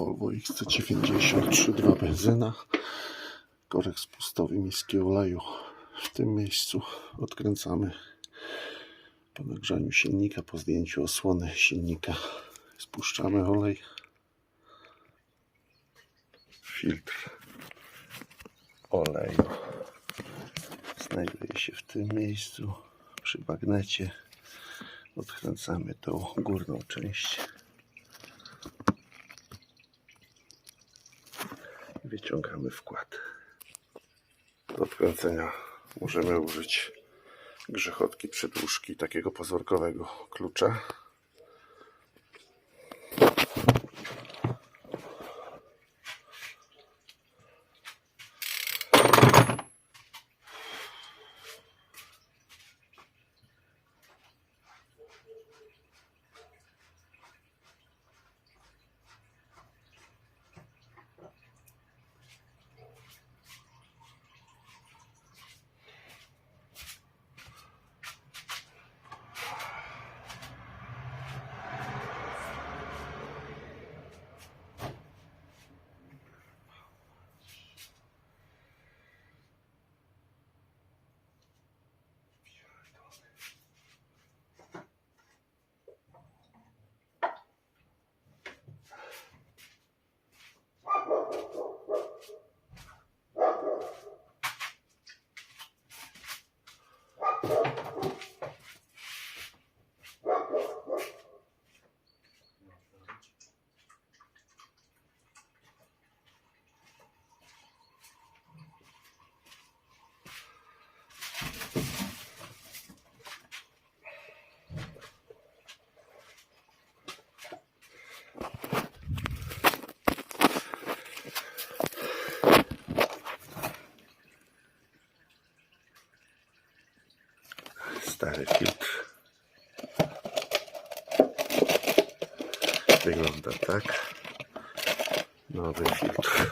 Volvo XC90 3.2 benzyna. Korek spustowy miski oleju. W tym miejscu odkręcamy po nagrzaniu silnika, po zdjęciu osłony silnika. Spuszczamy olej. Filtr oleju znajduje się w tym miejscu przy bagnecie. Odkręcamy tą górną część. Wyciągamy wkład. Do odkręcenia możemy użyć grzechotki przydłużki takiego pozorkowego klucza. Stary filtr. Wygląda tak. Nowy filtr.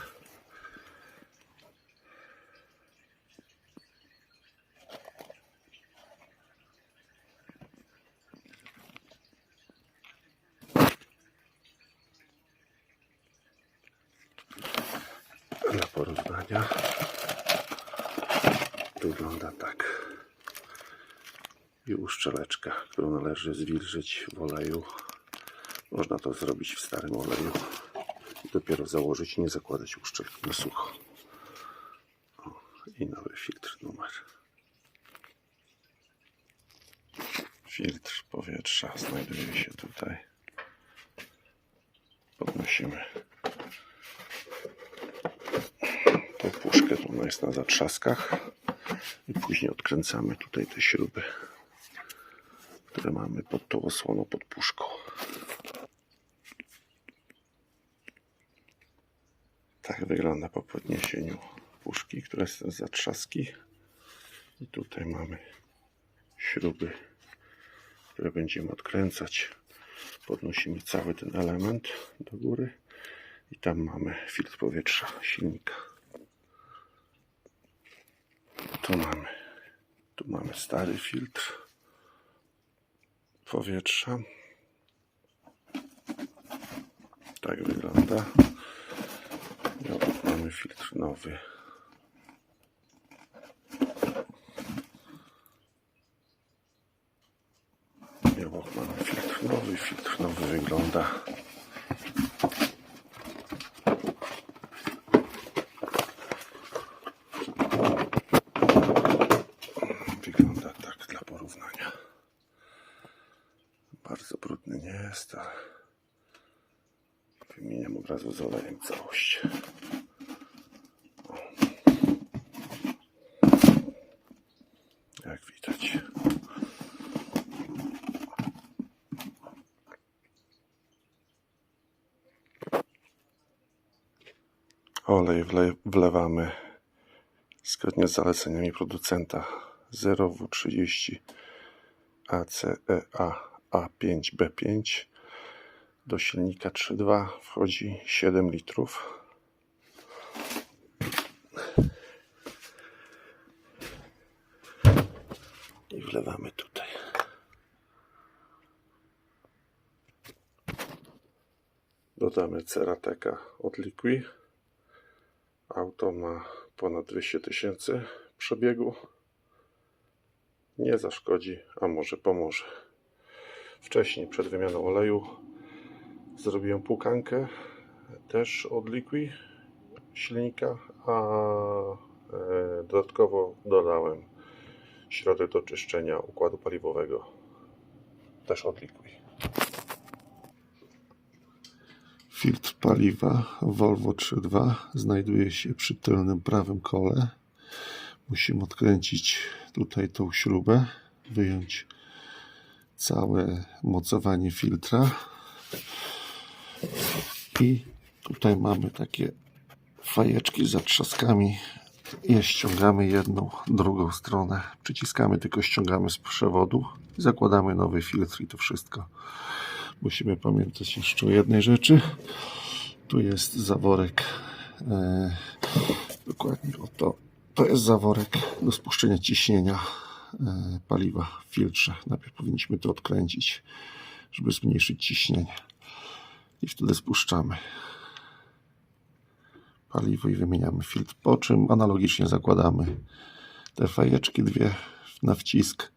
Dla porównania wygląda tak i uszczeleczka, którą należy zwilżyć w oleju. Można to zrobić w starym oleju dopiero założyć, nie zakładać uszczelki na sucho. O, I nowy filtr numer. Filtr powietrza znajduje się tutaj. Podnosimy tą puszkę, ona jest na zatrzaskach i później odkręcamy tutaj te śruby które mamy pod tą osłoną, pod puszką. Tak wygląda po podniesieniu puszki, która jest zatrzaski. I tutaj mamy śruby, które będziemy odkręcać. Podnosimy cały ten element do góry i tam mamy filtr powietrza silnika. Tu mamy, tu mamy stary filtr powietrza. Tak wygląda. I mamy filtr nowy. I obok mamy filtr nowy. Filtr nowy. Wygląda tak dla porównania. Bardzo brudny nie jest, ale wymieniam od razu z olejem całość. Jak widać. Olej wle wlewamy zgodnie z zaleceniami producenta 0W30 ACEA A5B5 do silnika 3.2 wchodzi 7 litrów. I wlewamy tutaj. Dodamy Cerateka od Liqui. Auto ma ponad 200 tysięcy przebiegu. Nie zaszkodzi, a może pomoże. Wcześniej, przed wymianą oleju, zrobiłem płukankę też od Liqui silnika, a e, dodatkowo dodałem środek do czyszczenia układu paliwowego też od Liqui. Filtr paliwa Volvo 3.2 znajduje się przy tylnym prawym kole. Musimy odkręcić tutaj tą śrubę, wyjąć całe mocowanie filtra. I tutaj mamy takie fajeczki z zatrzaskami. Je ściągamy jedną, drugą stronę. Przyciskamy, tylko ściągamy z przewodu. Zakładamy nowy filtr i to wszystko. Musimy pamiętać jeszcze o jednej rzeczy. Tu jest zaworek. E, dokładnie o to. To jest zaworek do spuszczenia ciśnienia paliwa w filtrze. Najpierw powinniśmy to odkręcić, żeby zmniejszyć ciśnienie. I wtedy spuszczamy paliwo i wymieniamy filtr. Po czym analogicznie zakładamy te fajeczki dwie na wcisk.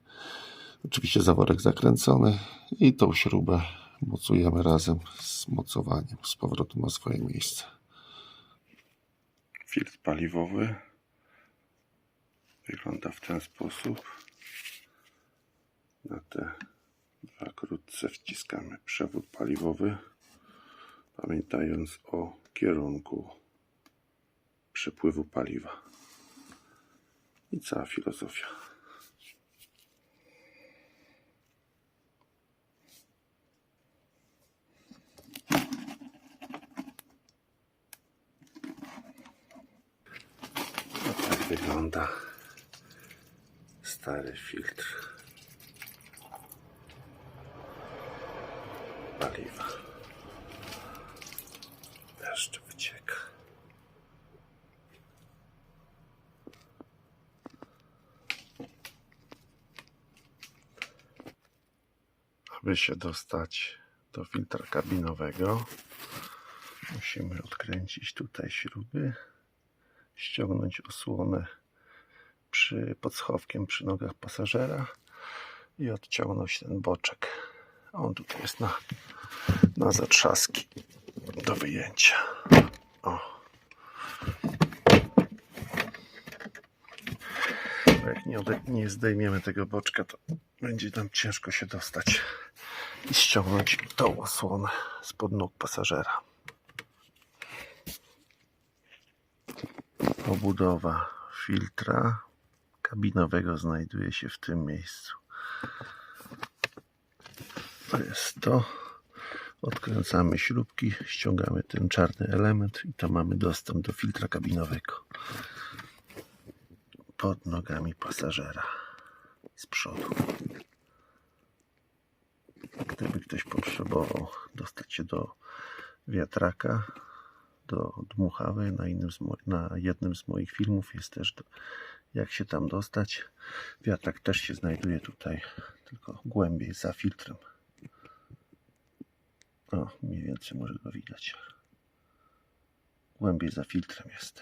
Oczywiście zaworek zakręcony i tą śrubę mocujemy razem z mocowaniem. Z powrotem ma swoje miejsce. Filtr paliwowy wygląda w ten sposób. Na te dwa krótce wciskamy przewód paliwowy, pamiętając o kierunku przepływu paliwa. I cała filozofia. No tak wygląda stary filtr paliwa. Deszcz wycieka. Aby się dostać do filtra kabinowego, musimy odkręcić tutaj śruby, ściągnąć osłonę przy, pod schowkiem przy nogach pasażera i odciągnąć ten boczek. On tutaj jest na, na zatrzaski do wyjęcia. O. Jak nie, nie zdejmiemy tego boczka, to będzie nam ciężko się dostać i ściągnąć tą osłonę spod nóg pasażera. Obudowa filtra kabinowego znajduje się w tym miejscu. To jest to. Odkręcamy śrubki, ściągamy ten czarny element i to mamy dostęp do filtra kabinowego pod nogami pasażera z przodu. Gdyby ktoś potrzebował dostać się do wiatraka, do dmuchawy, na, innym na jednym z moich filmów jest też do, jak się tam dostać. Wiatrak też się znajduje tutaj, tylko głębiej za filtrem. O, mniej więcej może go widać. Głębiej za filtrem jest.